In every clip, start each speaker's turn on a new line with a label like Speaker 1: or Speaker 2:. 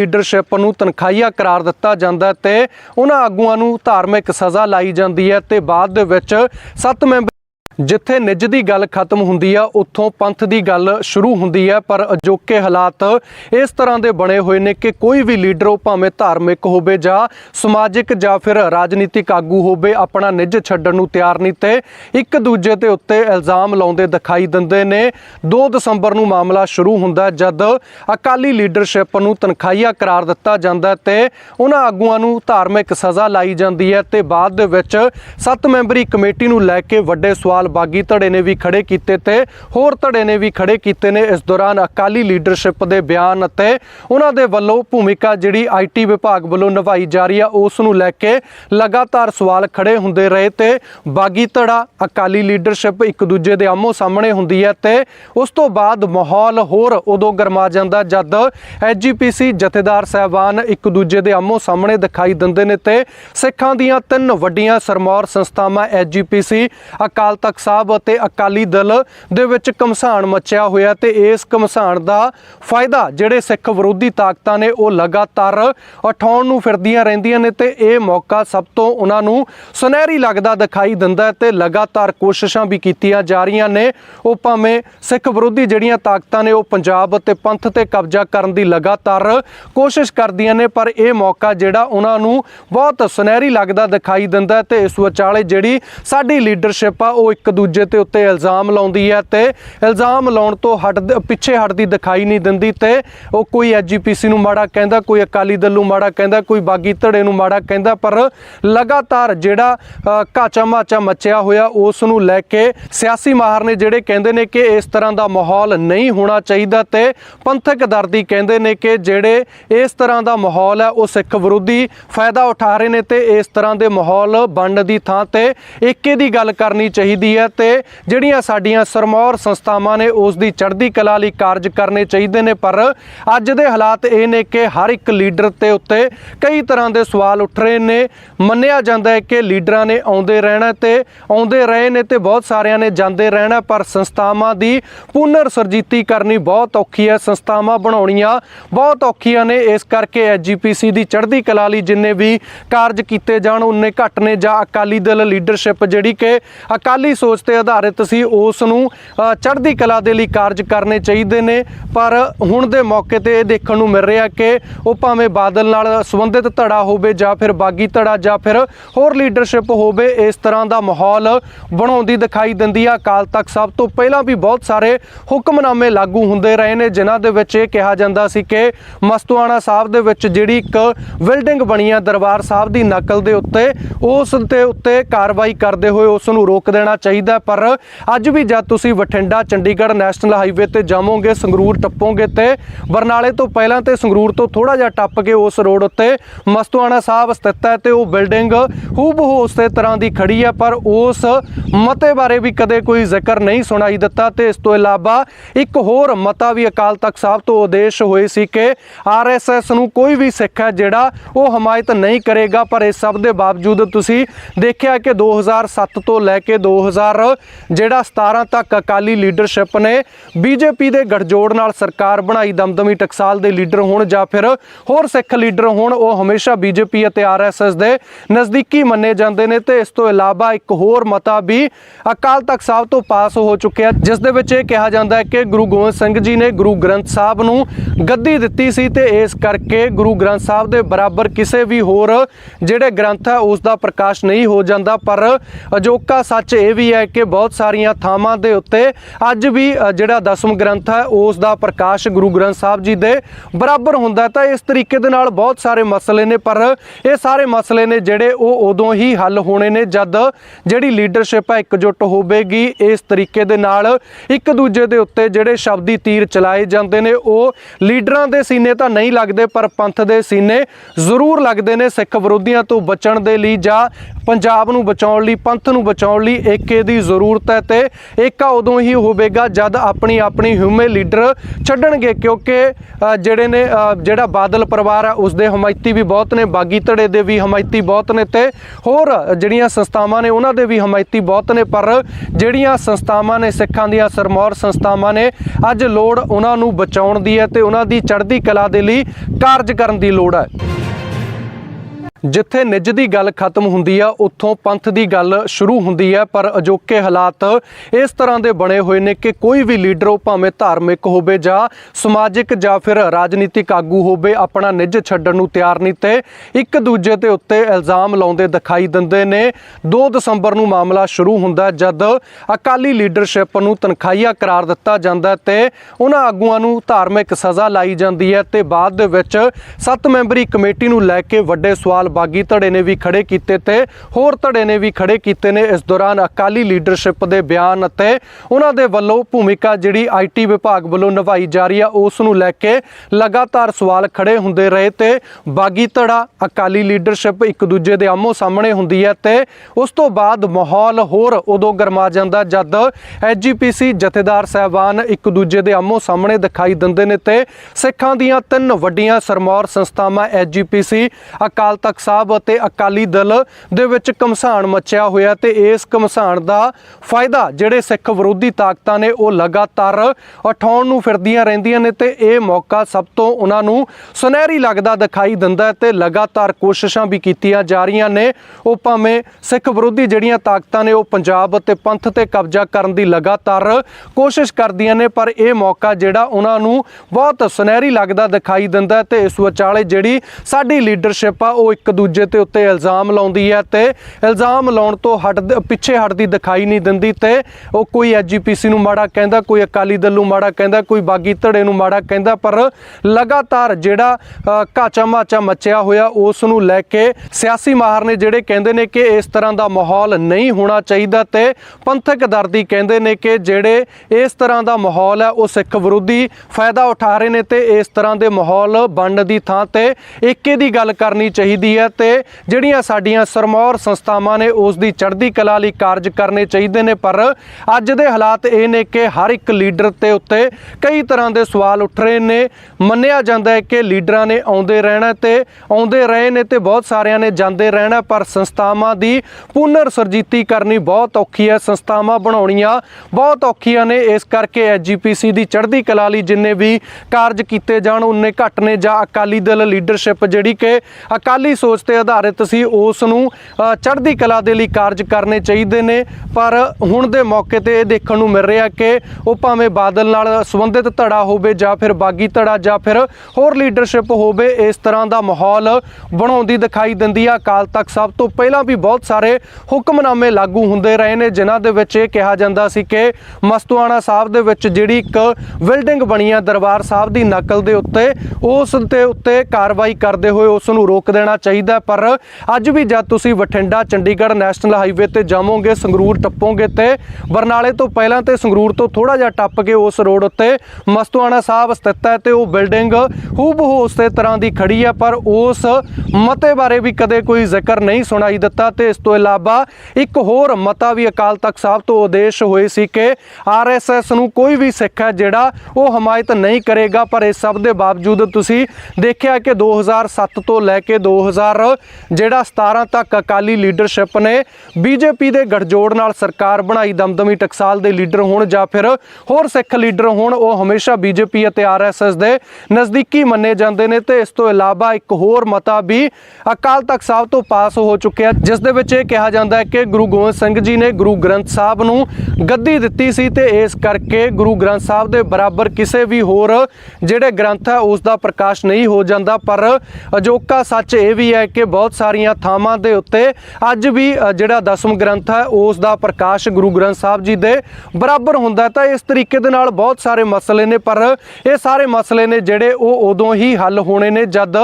Speaker 1: Leadership ਨੂੰ ਤਨਖਾਹੀਆ ਕਰਾਰ ਦਿੱਤਾ ਜਾਂਦਾ ਹੈ ਤੇ ਉਹਨਾਂ ਆਗੂਆਂ ਨੂੰ ਧਾਰਮਿਕ ਸਜ਼ਾ ਲਾਈ ਜਾਂਦੀ ਹੈ ਤੇ ਬਾਅਦ ਦੇ ਵਿੱਚ ਸੱਤ ਮੈਂਬਰ ਜਿੱਥੇ ਨਿੱਜ ਦੀ ਗੱਲ ਖਤਮ ਹੁੰਦੀ ਆ, ਉੱਥੋਂ ਪੰਥ ਦੀ ਗੱਲ ਸ਼ੁਰੂ ਹੁੰਦੀ ਹੈ ਪਰ ਅਜੋਕੇ ਹਾਲਾਤ ਇਸ ਤਰ੍ਹਾਂ ਦੇ ਬਣੇ ਹੋਏ ਨੇ ਕਿ ਕੋਈ ਵੀ ਲੀਡਰ ਉਹ ਭਾਵੇਂ ਧਾਰਮਿਕ ਹੋਵੇ ਜਾਂ ਸਮਾਜਿਕ ਜਾਂ ਫਿਰ ਰਾਜਨੀਤਿਕ ਆਗੂ ਹੋਵੇ, ਆਪਣਾ ਨਿੱਜ ਛੱਡਣ ਨੂੰ ਤਿਆਰ ਨਹੀਂ ਤੇ ਇੱਕ ਦੂਜੇ ਦੇ ਉੱਤੇ ਇਲਜ਼ਾਮ ਲਾਉਂਦੇ ਦਿਖਾਈ ਦਿੰਦੇ ਨੇ। 2 ਦਸੰਬਰ ਨੂੰ ਮਾਮਲਾ ਸ਼ੁਰੂ ਹੁੰਦਾ ਜਦ ਅਕਾਲੀ ਲੀਡਰਸ਼ਿਪ ਨੂੰ ਤਨਖਾਹੀਆ ਕਰਾਰ ਦਿੱਤਾ ਜਾਂਦਾ ਹੈ ਤੇ ਉਹਨਾਂ ਆਗੂਆਂ ਨੂੰ ਧਾਰਮਿਕ ਸਜ਼ਾ ਲਾਈ ਜਾਂਦੀ ਹੈ ਤੇ ਬਾਅਦ ਦੇ ਵਿੱਚ ਸੱਤ ਮੈਂਬਰੀ ਕਮੇਟੀ ਨੂੰ ਲੈ ਕੇ ਵੱਡੇ ਸਵਾਲ ਬਾਗੀ ਧੜੇ ਨੇ ਵੀ ਖੜੇ ਕੀਤੇ ਤੇ ਹੋਰ ਧੜੇ ਨੇ ਵੀ ਖੜੇ ਕੀਤੇ ਨੇ। ਇਸ ਦੌਰਾਨ ਅਕਾਲੀ ਲੀਡਰਸ਼ਿਪ ਦੇ ਬਿਆਨ ਅਤੇ ਉਹਨਾਂ ਦੇ ਵੱਲੋਂ ਭੂਮਿਕਾ ਜਿਹੜੀ ਆਈਟੀ ਵਿਭਾਗ ਵੱਲੋਂ ਨਿਭਾਈ ਜਾ ਰਹੀ ਆ, ਉਸ ਨੂੰ ਲੈ ਕੇ ਲਗਾਤਾਰ ਸਵਾਲ ਖੜੇ ਹੁੰਦੇ ਰਹੇ ਤੇ ਬਾਗੀ ਧੜਾ ਅਕਾਲੀ ਲੀਡਰਸ਼ਿਪ ਇੱਕ ਦੂਜੇ ਦੇ ਆਮੋ ਸਾਹਮਣੇ ਹੁੰਦੀ ਹੈ ਤੇ ਉਸ ਤੋਂ ਬਾਅਦ ਮਾਹੌਲ ਹੋਰ ਉਦੋਂ ਗਰਮਾ ਜਾਂਦਾ ਜਦ ਐਜੀਪੀਸੀ ਜਥੇਦਾਰ ਸਹਿਬਾਨ ਇੱਕ ਦੂਜੇ ਦੇ ਆਮੋ ਸਾਹਮਣੇ ਦਿਖਾਈ ਦਿੰਦੇ ਨੇ ਤੇ ਸਿੱਖਾਂ ਦੀਆਂ ਤਿੰਨ ਵੱਡੀਆਂ ਸਰਮੌਰ ਸੰਸਥਾਵਾਂ ਐਜੀਪੀਸੀ ਅਕਾਲ ਤਖਤ ਤਖਤ ਸਾਹਿਬ ਅਤੇ ਅਕਾਲੀ ਦਲ ਦੇ ਵਿੱਚ ਕਮਸਾਨ ਮਚਿਆ ਹੋਇਆ ਤੇ ਇਸ ਕਮਸਾਨ ਦਾ ਫਾਇਦਾ ਜਿਹੜੇ ਸਿੱਖ ਵਿਰੋਧੀ ਤਾਕਤਾਂ ਨੇ ਉਹ ਲਗਾਤਾਰ ਉਠਾਉਣ ਨੂੰ ਫਿਰਦੀਆਂ ਰਹਿੰਦੀਆਂ ਨੇ ਤੇ ਇਹ ਮੌਕਾ ਸਭ ਤੋਂ ਉਹਨਾਂ ਨੂੰ ਸੁਨਹਿਰੀ ਲੱਗਦਾ ਦਿਖਾਈ ਦਿੰਦਾ ਹੈ ਤੇ ਲਗਾਤਾਰ ਕੋਸ਼ਿਸ਼ਾਂ ਵੀ ਕੀਤੀਆਂ ਜਾ ਰਹੀਆਂ ਨੇ। ਉਹ ਭਾਵੇਂ ਸਿੱਖ ਵਿਰੋਧੀ ਜਿਹੜੀਆਂ ਤਾਕਤਾਂ ਨੇ ਉਹ ਪੰਜਾਬ ਅਤੇ ਪੰਥ ਤੇ ਕਬਜ਼ਾ ਕਰਨ ਦੀ ਲਗਾਤਾਰ ਕੋਸ਼ਿਸ਼ ਕਰਦੀਆਂ ਨੇ, ਪਰ ਇਹ ਮੌਕਾ ਜਿਹੜਾ ਉਹਨਾਂ ਨੂੰ ਬਹੁਤ ਸੁਨਹਿਰੀ ਲੱਗਦਾ ਦਿਖਾਈ ਦਿੰਦਾ ਹੈ ਤੇ ਇਸ ਵਿਚਾਲੇ ਜਿਹੜੀ ਸਾਡੀ ਲੀਡਰਸ਼ਿਪ ਆ, ਉਹ ਇੱਕ ਦੂਜੇ ਤੇ ਉੱਤੇ ਇਲਜ਼ਾਮ ਲਾਉਂਦੀ ਹੈ ਤੇ ਇਲਜ਼ਾਮ ਲਾਉਣ ਤੋਂ ਹਟ ਪਿੱਛੇ ਹਟਦੀ ਦਿਖਾਈ ਨਹੀਂ ਦਿੰਦੀ ਤੇ ਉਹ ਕੋਈ ਐਜੀਪੀਸੀ ਨੂੰ ਮਾੜਾ ਕਹਿੰਦਾ ਕੋਈ ਅਕਾਲੀ ਦਲ ਨੂੰ ਮਾੜਾ ਕਹਿੰਦਾ ਕੋਈ ਬਾਗੀ ਧੜੇ ਨੂੰ ਮਾੜਾ ਕਹਿੰਦਾ ਪਰ ਲਗਾਤਾਰ ਜਿਹੜਾ ਅ, ਕਾਚਾ ਮਾਚਾ ਮਚਿਆ ਹੋਇਆ ਉਸ ਨੂੰ ਲੈ ਕੇ ਸਿਆਸੀ ਮਾਹਰ ਨੇ ਜਿਹੜੇ ਕਹਿੰਦੇ ਨੇ ਕਿ ਇਸ ਤਰ੍ਹਾਂ ਦਾ ਮਾਹੌਲ ਨਹੀਂ ਹੋਣਾ ਚਾਹੀਦਾ ਤੇ ਪੰਥਕ ਦਰਦੀ ਕਹਿੰਦੇ ਨੇ ਕਿ ਜਿਹੜੇ ਇਸ ਤਰ੍ਹਾਂ ਦਾ ਮਾਹੌਲ ਹੈ ਉਹ ਸਿੱਖ ਵਿਰੋਧੀ ਫਾਇਦਾ ਉਠਾ ਰਹੇ ਨੇ ਤੇ ਇਸ ਤਰ੍ਹਾਂ ਦੇ ਮਾਹੌਲ ਬਣਨ ਦੀ ਥਾਂ ਤੇ ਏਕੇ ਦੀ ਗੱਲ ਕਰਨੀ ਚਾਹੀਦੀ ਹੈ ਤੇ ਜਿਹੜੀਆਂ ਸਾਡੀਆਂ ਸਰਮੌਰ ਸੰਸਥਾਵਾਂ ਨੇ ਉਸ ਦੀ ਚੜ੍ਹਦੀ ਕਲਾ ਲਈ ਕਾਰਜ ਕਰਨੇ ਚਾਹੀਦੇ ਨੇ, ਪਰ ਅੱਜ ਦੇ ਹਾਲਾਤ ਇਹ ਨੇ ਕਿ ਹਰ ਇੱਕ ਲੀਡਰ ਤੇ ਉੱਤੇ ਕਈ ਤਰ੍ਹਾਂ ਦੇ ਸਵਾਲ ਉੱਠ ਰਹੇ ਨੇ। ਮੰਨਿਆ ਜਾਂਦਾ ਹੈ ਕਿ ਲੀਡਰਾਂ ਨੇ ਆਉਂਦੇ ਰਹਿਣਾ ਤੇ ਆਉਂਦੇ ਰਹੇ ਨੇ ਤੇ ਬਹੁਤ ਸਾਰਿਆਂ ਨੇ ਜਾਂਦੇ ਰਹਿਣਾ, ਪਰ ਸੰਸਥਾਵਾਂ ਦੀ ਪੁਨਰ ਸਰਜੀਤੀ ਕਰਨੀ ਬਹੁਤ ਔਖੀ ਹੈ। ਸੰਸਥਾਵਾਂ ਬਣਾਉਣੀਆਂ ਬਹੁਤ ਔਖੀਆਂ ਨੇ, ਇਸ ਕਰਕੇ ਐਜੀਪੀਸੀ ਦੀ ਚੜ੍ਹਦੀ ਕਲਾ ਲਈ ਜਿੰਨੇ ਵੀ ਕਾਰਜ ਕੀਤੇ ਜਾਣ, ਉਨੇ ਘੱਟ ਨੇ। ਜਾਂ ਅਕਾਲੀ ਦਲ ਲੀਡਰਸ਼ਿਪ ਜਿਹੜੀ ਕਿ ਅਕਾਲੀ ਸੋਚ ਤੇ ਆਧਾਰਿਤ ਸੀ ਉਸ ਨੂੰ ਚੜ੍ਹਦੀ ਕਲਾ ਦੇ ਲਈ ਕਾਰਜ ਕਰਨੇ ਚਾਹੀਦੇ ਨੇ। ਪਰ ਹੁਣ ਦੇ ਮੌਕੇ ਤੇ ਇਹ ਦੇਖਣ ਨੂੰ ਮਿਲ ਰਿਹਾ ਕਿ ਉਹ ਭਾਵੇਂ ਬਾਦਲ ਨਾਲ ਸੰਬੰਧਿਤ ਧੜਾ ਹੋਵੇ ਜਾਂ ਫਿਰ ਬਾਗੀ ਧੜਾ ਜਾਂ ਫਿਰ ਹੋਰ ਲੀਡਰਸ਼ਿਪ ਹੋਵੇ, ਇਸ ਤਰ੍ਹਾਂ ਦਾ ਮਾਹੌਲ ਬਣਾਉਂਦੀ ਦਿਖਾਈ ਦਿੰਦੀ ਆ। ਅਕਾਲ ਤਖਤ ਸਾਹਿਬ ਤੋਂ ਪਹਿਲਾਂ ਵੀ ਬਹੁਤ ਸਾਰੇ ਹੁਕਮਨਾਮੇ ਲਾਗੂ ਹੁੰਦੇ ਰਹੇ ਨੇ, ਜਿਨ੍ਹਾਂ ਦੇ ਵਿੱਚ ਇਹ ਕਿਹਾ ਜਾਂਦਾ ਸੀ ਕਿ ਮਸਤੂਆਣਾ ਸਾਹਿਬ ਦੇ ਵਿੱਚ ਜਿਹੜੀ ਇੱਕ ਬਿਲਡਿੰਗ ਬਣੀ ਆ, ਦਰਬਾਰ ਸਾਹਿਬ ਦੀ ਨਕਲ ਦੇ ਉੱਤੇ, ਉਸ ਦੇ ਉੱਤੇ ਕਾਰਵਾਈ ਕਰਦੇ ਹੋਏ ਉਸ ਨੂੰ ਰੋਕ ਦੇਣਾ ਚਾਹੀਦਾ ਚਾਹੀਦਾ ਪਰ ਅੱਜ ਵੀ ਜਦ ਤੁਸੀਂ ਬਠਿੰਡਾ, ਚੰਡੀਗੜ੍ਹ ਨੈਸ਼ਨਲ ਹਾਈਵੇ ਤੇ ਜਾਵੋਗੇ, ਸੰਗਰੂਰ ਟੱਪੋਗੇ ਤੇ ਬਰਨਾਲੇ ਤੋਂ ਪਹਿਲਾਂ ਤੇ ਸੰਗਰੂਰ ਤੋਂ ਥੋੜਾ ਜਿਹਾ ਟੱਪ ਕੇ ਉਸ ਰੋਡ ਉੱਤੇ ਮਸਤਵਾਣਾ ਸਾਹਿਬ ਸਥਿਤ ਹੈ ਤੇ ਉਹ ਬਿਲਡਿੰਗ ਹੂਬਹੂ ਉਸੇ ਤਰ੍ਹਾਂ ਦੀ ਖੜੀ ਹੈ, ਪਰ ਉਸ ਮਤੇ ਬਾਰੇ ਵੀ ਕਦੇ ਕੋਈ ਜ਼ਿਕਰ ਨਹੀਂ ਸੁਣਾਈ ਦਿੱਤਾ ਤੇ ਇਸ ਤੋਂ ਇਲਾਵਾ ਇੱਕ ਹੋਰ ਮਤਾ ਵੀ ਅਕਾਲ ਤਖਤ ਸਾਹਿਬ ਤੋਂ ਉਦੇਸ਼ ਹੋਏ ਸੀ ਕਿ ਆਰਐਸਐਸ ਨੂੰ ਕੋਈ ਵੀ ਸਿੱਖ ਹੈ ਜਿਹੜਾ ਉਹ ਹਮਾਇਤ ਨਹੀਂ ਕਰੇਗਾ, ਪਰ ਇਸ ਸਭ ਦੇ ਬਾਵਜੂਦ ਤੁਸੀਂ ਦੇਖਿਆ ਕਿ 2007 ਤੋਂ ਲੈ ਕੇ 2000 ਜਿਹੜਾ 17 ਤੱਕ ਅਕਾਲੀ ਲੀਡਰਸ਼ਿਪ ਨੇ ਬੀਜੇਪੀ ਦੇ ਗਠਜੋੜ ਨਾਲ ਸਰਕਾਰ ਬਣਾਈ, ਦਮਦਮੀ ਟਕਸਾਲ ਦੇ ਲੀਡਰ ਹੋਣ ਜਾਂ ਫਿਰ ਹੋਰ ਸਿੱਖ ਲੀਡਰ ਹੋਣ, ਉਹ ਹਮੇਸ਼ਾ ਬੀਜੇਪੀ ਅਤੇ ਆਰਐਸਐਸ ਦੇ ਨਜ਼ਦੀਕੀ ਮੰਨੇ ਜਾਂਦੇ ਨੇ ਤੇ ਇਸ ਤੋਂ ਇਲਾਵਾ ਇੱਕ ਹੋਰ ਮਤਾ ਵੀ ਅਕਾਲ ਤਖਤ ਸਾਹਿਬ ਤੋਂ ਪਾਸ ਹੋ ਚੁੱਕਿਆ ਜਿਸ ਦੇ ਵਿੱਚ ਇਹ ਕਿਹਾ ਜਾਂਦਾ ਹੈ ਕਿ ਗੁਰੂ ਗੋਬਿੰਦ ਸਿੰਘ ਜੀ ਨੇ ਗੁਰੂ ਗ੍ਰੰਥ ਸਾਹਿਬ ਨੂੰ ਗੱਦੀ ਦਿੱਤੀ ਸੀ ਤੇ ਇਸ ਕਰਕੇ ਗੁਰੂ ਗ੍ਰੰਥ ਸਾਹਿਬ ਦੇ ਬਰਾਬਰ ਕਿਸੇ ਵੀ ਹੋਰ ਜਿਹੜੇ ਗ੍ਰੰਥ ਹੈ, ਉਸ ਦਾ ਪ੍ਰਕਾਸ਼ ਨਹੀਂ ਹੋ ਜਾਂਦਾ, ਪਰ ਅਜੋਕਾ ਸੱਚ ਇਹ ਵੀ ਹੈ ਕਿ ਬਹੁਤ ਸਾਰੀਆਂ ਥਾਵਾਂ ਦੇ ਉੱਤੇ ਅੱਜ ਵੀ ਜਿਹੜਾ ਦਸਮ ਗ੍ਰੰਥ ਹੈ, ਉਸ ਦਾ ਪ੍ਰਕਾਸ਼ ਗੁਰੂ ਗ੍ਰੰਥ ਸਾਹਿਬ ਜੀ ਦੇ ਬਰਾਬਰ ਹੁੰਦਾ ਤਾਂ ਇਸ ਤਰੀਕੇ ਦੇ ਨਾਲ ਬਹੁਤ ਸਾਰੇ ਮਸਲੇ ਨੇ, ਪਰ ਇਹ ਸਾਰੇ ਮਸਲੇ ਨੇ ਜਿਹੜੇ ਉਹ ਉਦੋਂ ਹੀ ਹੱਲ ਹੋਣੇ ਨੇ, ਜਦ ਜਿਹੜੀ ਲੀਡਰਸ਼ਿਪ ਹੈ ਇਕਜੁੱਟ ਹੋਵੇਗੀ। ਇਸ ਤਰੀਕੇ ਦੇ ਨਾਲ ਇੱਕ ਦੂਜੇ ਦੇ ਉੱਤੇ ਜਿਹੜੇ ਸ਼ਬਦੀ ਤੀਰ ਚਲਾਏ ਜਾਂਦੇ ਨੇ, ਉਹ ਲੀਡਰਾਂ ਦੇ ਸੀਨੇ ਤਾਂ ਨਹੀਂ ਲੱਗਦੇ, ਪਰ ਪੰਥ ਦੇ ਸੀਨੇ ਜ਼ਰੂਰ ਲੱਗਦੇ ਨੇ ਸਿੱਖ ਵਿਰੋਧੀਆਂ ਤੋਂ ਬਚਣ ਦੇ ਲਈ ਜਾਂ ਪੰਜਾਬ ਨੂੰ ਬਚਾਉਣ ਲਈ, ਪੰਥ ਨੂੰ ਬਚਾਉਣ ਲਈ ਏਕੇ ਏਕੇ ਦੀ ਜ਼ਰੂਰਤ ਹੈ ਤੇ ਏਕਾ ਉਦੋਂ ਹੀ ਹੋਵੇਗਾ ਜਦ ਆਪਣੀ ਆਪਣੀ ਹਿਊਮੇ ਲੀਡਰ ਛੱਡਣਗੇ, ਕਿਉਂਕਿ ਜਿਹੜੇ ਨੇ ਜਿਹੜਾ ਬਾਦਲ ਪਰਿਵਾਰ ਹੈ ਉਸ ਦੇ ਹਮਾਇਤੀ ਵੀ ਬਹੁਤ ਨੇ ਬਾਗੀ ਧੜੇ ਦੇ ਵੀ ਹਮਾਇਤੀ ਬਹੁਤ ਨੇ ਤੇ ਹੋਰ ਜਿਹੜੀਆਂ ਸੰਸਥਾਵਾਂ ਨੇ, ਉਹਨਾਂ ਦੇ ਵੀ ਹਮਾਇਤੀ ਬਹੁਤ ਨੇ, ਪਰ ਜਿਹੜੀਆਂ ਸੰਸਥਾਵਾਂ ਨੇ, ਸਿੱਖਾਂ ਦੀਆਂ ਸਰਮੌਰ ਸੰਸਥਾਵਾਂ ਨੇ, ਅੱਜ ਲੋੜ ਉਹਨਾਂ ਨੂੰ ਬਚਾਉਣ ਦੀ ਹੈ ਤੇ ਉਹਨਾਂ ਦੀ ਚੜ੍ਹਦੀ ਕਲਾ ਦੇ ਲਈ ਕਾਰਜ ਕਰਨ ਦੀ ਲੋੜ ਹੈ। ਜਿੱਥੇ ਨਿੱਜ ਦੀ ਗੱਲ ਖਤਮ ਹੁੰਦੀ ਆ, ਉੱਥੋਂ ਪੰਥ ਦੀ ਗੱਲ ਸ਼ੁਰੂ ਹੁੰਦੀ ਹੈ ਪਰ ਅਜੋਕੇ ਹਾਲਾਤ ਇਸ ਤਰ੍ਹਾਂ ਦੇ ਬਣੇ ਹੋਏ ਨੇ ਕਿ ਕੋਈ ਵੀ ਲੀਡਰ ਉਹ ਭਾਵੇਂ ਧਾਰਮਿਕ ਹੋਵੇ ਜਾਂ ਸਮਾਜਿਕ ਜਾਂ ਫਿਰ ਰਾਜਨੀਤਿਕ ਆਗੂ ਹੋਵੇ, ਆਪਣਾ ਨਿੱਜ ਛੱਡਣ ਨੂੰ ਤਿਆਰ ਨਹੀਂ ਤੇ ਇੱਕ ਦੂਜੇ ਦੇ ਉੱਤੇ ਇਲਜ਼ਾਮ ਲਾਉਂਦੇ ਦਿਖਾਈ ਦਿੰਦੇ ਨੇ। 2 ਦਸੰਬਰ ਨੂੰ ਮਾਮਲਾ ਸ਼ੁਰੂ ਹੁੰਦਾ ਜਦ ਅਕਾਲੀ ਲੀਡਰਸ਼ਿਪ ਨੂੰ ਤਨਖਾਹੀਆ ਕਰਾਰ ਦਿੱਤਾ ਜਾਂਦਾ ਹੈ ਤੇ ਉਹਨਾਂ ਆਗੂਆਂ ਨੂੰ ਧਾਰਮਿਕ ਸਜ਼ਾ ਲਾਈ ਜਾਂਦੀ ਹੈ ਤੇ ਬਾਅਦ ਦੇ ਵਿੱਚ ਸੱਤ ਮੈਂਬਰੀ ਕਮੇਟੀ ਨੂੰ ਲੈ ਕੇ ਵੱਡੇ ਸਵਾਲ ਬਾਗੀ ਧੜੇ ਨੇ ਵੀ ਖੜੇ ਕੀਤੇ ਤੇ ਹੋਰ ਧੜੇ ਨੇ ਵੀ ਖੜੇ ਕੀਤੇ ਨੇ। ਇਸ ਦੌਰਾਨ ਅਕਾਲੀ ਲੀਡਰਸ਼ਿਪ ਦੇ ਬਿਆਨ ਅਤੇ ਉਹਨਾਂ ਦੇ ਵੱਲੋਂ ਭੂਮਿਕਾ ਜਿਹੜੀ ਆਈਟੀ ਵਿਭਾਗ ਵੱਲੋਂ ਨਿਭਾਈ ਜਾ ਰਹੀ ਆ, ਉਸ ਨੂੰ ਲੈ ਕੇ ਲਗਾਤਾਰ ਸਵਾਲ ਖੜੇ ਹੁੰਦੇ ਰਹੇ ਤੇ ਬਾਗੀ ਧੜਾ ਅਕਾਲੀ ਲੀਡਰਸ਼ਿਪ ਇੱਕ ਦੂਜੇ ਦੇ ਆਮੋ ਸਾਹਮਣੇ ਹੁੰਦੀ ਹੈ ਤੇ ਉਸ ਤੋਂ ਬਾਅਦ ਮਾਹੌਲ ਹੋਰ ਉਦੋਂ ਗਰਮਾ ਜਾਂਦਾ ਜਦ ਐਜੀਪੀਸੀ ਜਥੇਦਾਰ ਸਹਿਬਾਨ ਇੱਕ ਦੂਜੇ ਦੇ ਆਮੋ ਸਾਹਮਣੇ ਦਿਖਾਈ ਦਿੰਦੇ ਨੇ ਤੇ ਸਿੱਖਾਂ ਦੀਆਂ ਤਿੰਨ ਵੱਡੀਆਂ ਸਰਮੌਰ ਸੰਸਥਾਵਾਂ ਐਜੀਪੀਸੀ ਅਕਾਲ ਤਖਤ ਸਾਹਿਬ ਅਤੇ ਅਕਾਲੀ ਦਲ ਦੇ ਵਿੱਚ ਕਮਸਾਨ ਮਚਿਆ ਹੋਇਆ ਤੇ ਇਸ ਕਮਸਾਨ ਦਾ ਫਾਇਦਾ ਜਿਹੜੇ ਸਿੱਖ ਵਿਰੋਧੀ ਤਾਕਤਾਂ ਨੇ ਉਹ ਲਗਾਤਾਰ ਉਠਾਉਣ ਨੂੰ ਫਿਰਦੀਆਂ ਰਹਿੰਦੀਆਂ ਨੇ ਤੇ ਇਹ ਮੌਕਾ ਸਭ ਤੋਂ ਉਹਨਾਂ ਨੂੰ ਸੁਨਹਿਰੀ ਲੱਗਦਾ ਦਿਖਾਈ ਦਿੰਦਾ ਹੈ ਤੇ ਲਗਾਤਾਰ ਕੋਸ਼ਿਸ਼ਾਂ ਵੀ ਕੀਤੀਆਂ ਜਾ ਰਹੀਆਂ ਨੇ। ਉਹ ਭਾਵੇਂ ਸਿੱਖ ਵਿਰੋਧੀ ਜਿਹੜੀਆਂ ਤਾਕਤਾਂ ਨੇ ਉਹ ਪੰਜਾਬ ਅਤੇ ਪੰਥ ਤੇ ਕਬਜ਼ਾ ਕਰਨ ਦੀ ਲਗਾਤਾਰ ਕੋਸ਼ਿਸ਼ ਕਰਦੀਆਂ ਨੇ, ਪਰ ਇਹ ਮੌਕਾ ਜਿਹੜਾ ਉਹਨਾਂ ਨੂੰ ਬਹੁਤ ਸੁਨਹਿਰੀ ਲੱਗਦਾ ਦਿਖਾਈ ਦਿੰਦਾ ਹੈ ਤੇ ਇਸ ਵਿਚਾਲੇ ਜਿਹੜੀ ਸਾਡੀ ਲੀਡਰਸ਼ਿਪ ਆ, ਉਹ ਇੱਕ ਦੂਜੇ ਤੇ ਉੱਤੇ ਇਲਜ਼ਾਮ ਲਾਉਂਦੀ ਹੈ ਤੇ ਇਲਜ਼ਾਮ ਲਾਉਣ ਤੋਂ ਹਟ ਪਿੱਛੇ ਹਟਦੀ ਦਿਖਾਈ ਨਹੀਂ ਦਿੰਦੀ ਤੇ ਉਹ ਕੋਈ ਐਜੀਪੀਸੀ ਨੂੰ ਮਾੜਾ ਕਹਿੰਦਾ ਕੋਈ ਅਕਾਲੀ ਦਲ ਨੂੰ ਮਾੜਾ ਕਹਿੰਦਾ ਕੋਈ ਬਾਗੀ ਧੜੇ ਨੂੰ ਮਾੜਾ ਕਹਿੰਦਾ ਪਰ ਲਗਾਤਾਰ ਜਿਹੜਾ ਅ, ਕਾਚਾ ਮਾਚਾ ਮਚਿਆ ਹੋਇਆ ਉਸ ਨੂੰ ਲੈ ਕੇ ਸਿਆਸੀ ਮਾਹਰ ਨੇ ਜਿਹੜੇ ਕਹਿੰਦੇ ਨੇ ਕਿ ਇਸ ਤਰ੍ਹਾਂ ਦਾ ਮਾਹੌਲ ਨਹੀਂ ਹੋਣਾ ਚਾਹੀਦਾ ਤੇ ਪੰਥਕ ਦਰਦੀ ਕਹਿੰਦੇ ਨੇ ਕਿ ਜਿਹੜੇ ਇਸ ਤਰ੍ਹਾਂ ਦਾ ਮਾਹੌਲ ਹੈ ਉਹ ਸਿੱਖ ਵਿਰੋਧੀ ਫਾਇਦਾ ਉਠਾ ਰਹੇ ਨੇ ਤੇ ਇਸ ਤਰ੍ਹਾਂ ਦੇ ਮਾਹੌਲ ਬਣਨ ਦੀ ਥਾਂ ਤੇ ਏਕੇ ਦੀ ਗੱਲ ਕਰਨੀ ਚਾਹੀਦੀ ਹੈ। ਤੇ ਜਿਹੜੀਆਂ ਸਾਡੀਆਂ ਸਰਮੌਰ ਸੰਸਥਾਵਾਂ ਨੇ ਉਸ ਦੀ ਚੜ੍ਹਦੀ ਕਲਾ ਲਈ ਕਾਰਜ ਕਰਨੇ ਚਾਹੀਦੇ ਨੇ, ਪਰ ਅੱਜ ਦੇ ਹਾਲਾਤ ਇਹ ਨੇ ਕਿ ਹਰ ਇੱਕ ਲੀਡਰ ਤੇ ਉੱਤੇ ਕਈ ਤਰ੍ਹਾਂ ਦੇ ਸਵਾਲ ਉੱਠ ਰਹੇ ਨੇ। ਮੰਨਿਆ ਜਾਂਦਾ ਹੈ ਕਿ ਲੀਡਰਾਂ ਨੇ ਆਉਂਦੇ ਰਹਿਣਾ ਤੇ ਆਉਂਦੇ ਰਹੇ ਨੇ ਤੇ ਬਹੁਤ ਸਾਰਿਆਂ ਨੇ ਜਾਂਦੇ ਰਹਿਣਾ, ਪਰ ਸੰਸਥਾਵਾਂ ਦੀ ਪੁਨਰ ਸਰਜੀਤੀ ਕਰਨੀ ਬਹੁਤ ਔਖੀ ਹੈ। ਸੰਸਥਾਵਾਂ ਬਣਾਉਣੀਆਂ ਬਹੁਤ ਔਖੀਆਂ ਨੇ, ਇਸ ਕਰਕੇ ਐਜੀਪੀਸੀ ਦੀ ਚੜ੍ਹਦੀ ਕਲਾ ਲਈ ਜਿੰਨੇ ਵੀ ਕਾਰਜ ਕੀਤੇ ਜਾਣ, ਉਨੇ ਘੱਟ ਨੇ। ਜਾਂ ਅਕਾਲੀ ਦਲ ਲੀਡਰਸ਼ਿਪ ਜਿਹੜੀ ਕਿ ਅਕਾਲੀ ਸੋਚ ਤੇ ਆਧਾਰਿਤ ਸੀ, ਉਸ ਨੂੰ ਚੜ੍ਹਦੀ ਕਲਾ ਦੇ ਲਈ ਕਾਰਜ ਕਰਨੇ ਚਾਹੀਦੇ ਨੇ। ਪਰ ਹੁਣ ਦੇ ਮੌਕੇ ਤੇ ਇਹ ਦੇਖਣ ਨੂੰ ਮਿਲ ਰਿਹਾ ਕਿ ਉਹ ਭਾਵੇਂ ਬਾਦਲ ਨਾਲ ਸੰਬੰਧਿਤ ਧੜਾ ਹੋਵੇ ਜਾਂ ਫਿਰ ਬਾਗੀ ਧੜਾ ਜਾਂ ਫਿਰ ਹੋਰ ਲੀਡਰਸ਼ਿਪ ਹੋਵੇ, ਇਸ ਤਰ੍ਹਾਂ ਦਾ ਮਾਹੌਲ ਬਣਾਉਂਦੀ ਦਿਖਾਈ ਦਿੰਦੀ ਆ। ਅਕਾਲ ਤਖਤ ਸਾਹਿਬ ਤੋਂ ਪਹਿਲਾਂ ਵੀ ਬਹੁਤ ਸਾਰੇ ਹੁਕਮਨਾਮੇ ਲਾਗੂ ਹੁੰਦੇ ਰਹੇ ਨੇ, ਜਿਨ੍ਹਾਂ ਦੇ ਵਿੱਚ ਇਹ ਕਿਹਾ ਜਾਂਦਾ ਸੀ ਕਿ ਮਸਤੂਆਣਾ ਸਾਹਿਬ ਦੇ ਵਿੱਚ ਜਿਹੜੀ ਇੱਕ ਬਿਲਡਿੰਗ ਬਣੀ ਆ, ਦਰਬਾਰ ਸਾਹਿਬ ਦੀ ਨਕਲ ਦੇ ਉੱਤੇ, ਉਸ ਦੇ ਉੱਤੇ ਕਾਰਵਾਈ ਕਰਦੇ ਹੋਏ ਉਸ ਨੂੰ ਰੋਕ ਦੇਣਾ ਚਾਹੀਦਾ ਹੈ। ਪਰ ਅੱਜ ਵੀ ਜਦ ਤੁਸੀਂ ਬਠਿੰਡਾ, ਚੰਡੀਗੜ੍ਹ ਨੈਸ਼ਨਲ ਹਾਈਵੇ ਤੇ ਜਾਵੋਗੇ, ਸੰਗਰੂਰ ਟੱਪੋਗੇ ਤੇ ਬਰਨਾਲੇ ਤੋਂ ਪਹਿਲਾਂ ਤੇ ਸੰਗਰੂਰ ਤੋਂ ਥੋੜਾ ਜਿਹਾ ਟੱਪ ਕੇ ਉਸ ਰੋਡ ਉੱਤੇ ਮਸਤੂਆਣਾ ਸਾਹਿਬ ਸਥਿਤ ਹੈ ਤੇ ਉਹ ਬਿਲਡਿੰਗ ਹੂਬਹੂ ਉਸੇ ਤਰ੍ਹਾਂ ਦੀ ਖੜੀ ਹੈ, ਪਰ ਉਸ ਮਤੇ ਬਾਰੇ ਵੀ ਕਦੇ ਕੋਈ ਜ਼ਿਕਰ ਨਹੀਂ ਸੁਣਾਈ ਦਿੱਤਾ ਤੇ ਇਸ ਤੋਂ ਇਲਾਵਾ ਇੱਕ ਹੋਰ ਮਤਾ ਵੀ ਅਕਾਲ ਤਖਤ ਸਾਹਿਬ ਤੋਂ ਉਦੇਸ਼ ਹੋਏ ਸੀ ਕਿ ਆਰਐਸਐਸ ਨੂੰ ਕੋਈ ਵੀ ਸਿੱਖ ਹੈ ਜਿਹੜਾ ਉਹ ਹਮਾਇਤ ਨਹੀਂ ਕਰੇਗਾ, ਪਰ ਇਸ ਸਭ ਦੇ ਬਾਵਜੂਦ ਤੁਸੀਂ ਦੇਖਿਆ ਕਿ 2007 ਤੋਂ ਲੈ ਕੇ 2000 ਜਿਹੜਾ 17 ਤੱਕ ਅਕਾਲੀ ਲੀਡਰਸ਼ਿਪ ਨੇ ਬੀਜੇਪੀ ਦੇ ਗਠਜੋੜ ਨਾਲ ਸਰਕਾਰ ਬਣਾਈ, ਦਮਦਮੀ ਟਕਸਾਲ ਦੇ ਲੀਡਰ ਹੋਣ ਜਾਂ ਫਿਰ ਹੋਰ ਸਿੱਖ ਲੀਡਰ ਹੋਣ, ਉਹ ਹਮੇਸ਼ਾ ਬੀਜੇਪੀ ਅਤੇ ਆਰਐਸਐਸ ਦੇ ਨਜ਼ਦੀਕੀ ਮੰਨੇ ਜਾਂਦੇ ਨੇ ਤੇ ਇਸ ਤੋਂ ਇਲਾਵਾ ਇੱਕ ਹੋਰ ਮਤਾ ਵੀ ਅਕਾਲ ਤਖਤ ਸਾਹਿਬ ਤੋਂ ਪਾਸ ਹੋ ਚੁੱਕਿਆ ਜਿਸ ਦੇ ਵਿੱਚ ਇਹ ਕਿਹਾ ਜਾਂਦਾ ਹੈ ਕਿ ਗੁਰੂ ਗੋਬਿੰਦ ਸਿੰਘ ਜੀ ਨੇ ਗੁਰੂ ਗ੍ਰੰਥ ਸਾਹਿਬ ਨੂੰ ਗੱਦੀ ਦਿੱਤੀ ਸੀ ਤੇ ਇਸ ਕਰਕੇ ਗੁਰੂ ਗ੍ਰੰਥ ਸਾਹਿਬ ਦੇ ਬਰਾਬਰ ਕਿਸੇ ਵੀ ਹੋਰ ਜਿਹੜੇ ਗ੍ਰੰਥ ਹੈ, ਉਸ ਦਾ ਪ੍ਰਕਾਸ਼ ਨਹੀਂ ਹੋ ਜਾਂਦਾ, ਪਰ ਅਜੋਕਾ ਸੱਚ ਇਹ ਵੀ ਹੈ ਕਿ ਬਹੁਤ ਸਾਰੀਆਂ ਥਾਵਾਂ ਦੇ ਉੱਤੇ ਅੱਜ ਵੀ ਜਿਹੜਾ ਦਸਮ ਗ੍ਰੰਥ ਹੈ, ਉਸ ਦਾ ਪ੍ਰਕਾਸ਼ ਗੁਰੂ ਗ੍ਰੰਥ ਸਾਹਿਬ ਜੀ ਦੇ ਬਰਾਬਰ ਹੁੰਦਾ ਤਾਂ ਇਸ ਤਰੀਕੇ ਦੇ ਨਾਲ ਬਹੁਤ ਸਾਰੇ ਮਸਲੇ ਨੇ, ਪਰ ਇਹ ਸਾਰੇ ਮਸਲੇ ਨੇ ਜਿਹੜੇ ਉਹ ਉਦੋਂ ਹੀ ਹੱਲ ਹੋਣੇ ਨੇ, ਜਦ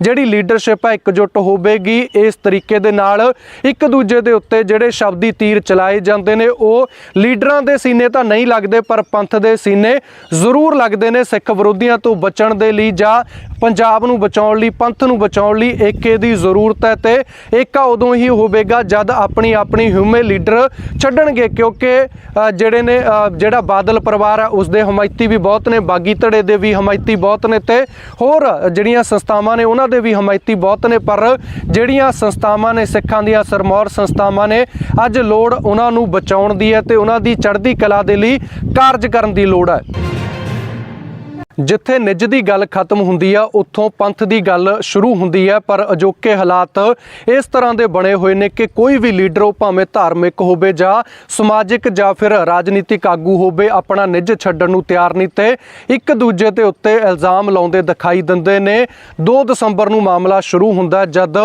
Speaker 1: ਜਿਹੜੀ ਲੀਡਰਸ਼ਿਪ ਹੈ ਇਕਜੁੱਟ ਹੋਵੇਗੀ। ਇਸ ਤਰੀਕੇ ਦੇ ਨਾਲ ਇੱਕ ਦੂਜੇ ਦੇ ਉੱਤੇ ਜਿਹੜੇ ਸ਼ਬਦੀ ਤੀਰ ਚਲਾਏ ਜਾਂਦੇ ਨੇ, ਉਹ ਲੀਡਰਾਂ ਦੇ ਸੀਨੇ ਤਾਂ ਨਹੀਂ ਲੱਗਦੇ, ਪਰ ਪੰਥ ਦੇ ਸੀਨੇ ਜ਼ਰੂਰ ਲੱਗਦੇ ਨੇ ਸਿੱਖ ਵਿਰੋਧੀਆਂ ਤੋਂ ਬਚਣ ਦੇ ਲਈ ਜਾਂ ਪੰਜਾਬ ਨੂੰ ਬਚਾਉਣ ਲਈ, ਪੰਥ ਨੂੰ ਬਚਾਉਣ ਲਈ ਏਕੇ ਏਕੇ ਦੀ ਜ਼ਰੂਰਤ ਹੈ ਤੇ ਏਕਾ ਉਦੋਂ ਹੀ ਹੋਵੇਗਾ ਜਦ ਆਪਣੀ ਆਪਣੀ ਹਿਊਮੇ ਲੀਡਰ ਛੱਡਣਗੇ, ਕਿਉਂਕਿ ਜਿਹੜੇ ਨੇ ਜਿਹੜਾ ਬਾਦਲ ਪਰਿਵਾਰ ਹੈ ਉਸ ਦੇ ਹਮਾਇਤੀ ਵੀ ਬਹੁਤ ਨੇ ਬਾਗੀ ਧੜੇ ਦੇ ਵੀ ਹਮਾਇਤੀ ਬਹੁਤ ਨੇ ਤੇ ਹੋਰ ਜਿਹੜੀਆਂ ਸੰਸਥਾਵਾਂ ਨੇ, ਉਹਨਾਂ ਦੇ ਵੀ ਹਮਾਇਤੀ ਬਹੁਤ ਨੇ, ਪਰ ਜਿਹੜੀਆਂ ਸੰਸਥਾਵਾਂ ਨੇ, ਸਿੱਖਾਂ ਦੀਆਂ ਸਰਮੌਰ ਸੰਸਥਾਵਾਂ ਨੇ, ਅੱਜ ਲੋੜ ਉਹਨਾਂ ਨੂੰ ਬਚਾਉਣ ਦੀ ਹੈ ਤੇ ਉਹਨਾਂ ਦੀ ਚੜ੍ਹਦੀ ਕਲਾ ਦੇ ਲਈ ਕਾਰਜ ਕਰਨ ਦੀ ਲੋੜ ਹੈ। ਜਿੱਥੇ ਨਿੱਜ ਦੀ ਗੱਲ ਖਤਮ ਹੁੰਦੀ ਆ, ਉੱਥੋਂ ਪੰਥ ਦੀ ਗੱਲ ਸ਼ੁਰੂ ਹੁੰਦੀ ਹੈ ਪਰ ਅਜੋਕੇ ਹਾਲਾਤ ਇਸ ਤਰ੍ਹਾਂ ਦੇ ਬਣੇ ਹੋਏ ਨੇ ਕਿ ਕੋਈ ਵੀ ਲੀਡਰ ਉਹ ਭਾਵੇਂ ਧਾਰਮਿਕ ਹੋਵੇ ਜਾਂ ਸਮਾਜਿਕ ਜਾਂ ਫਿਰ ਰਾਜਨੀਤਿਕ ਆਗੂ ਹੋਵੇ, ਆਪਣਾ ਨਿੱਜ ਛੱਡਣ ਨੂੰ ਤਿਆਰ ਨਹੀਂ ਤੇ ਇੱਕ ਦੂਜੇ ਦੇ ਉੱਤੇ ਇਲਜ਼ਾਮ ਲਾਉਂਦੇ ਦਿਖਾਈ ਦਿੰਦੇ ਨੇ। 2 ਦਸੰਬਰ ਨੂੰ ਮਾਮਲਾ ਸ਼ੁਰੂ ਹੁੰਦਾ ਜਦ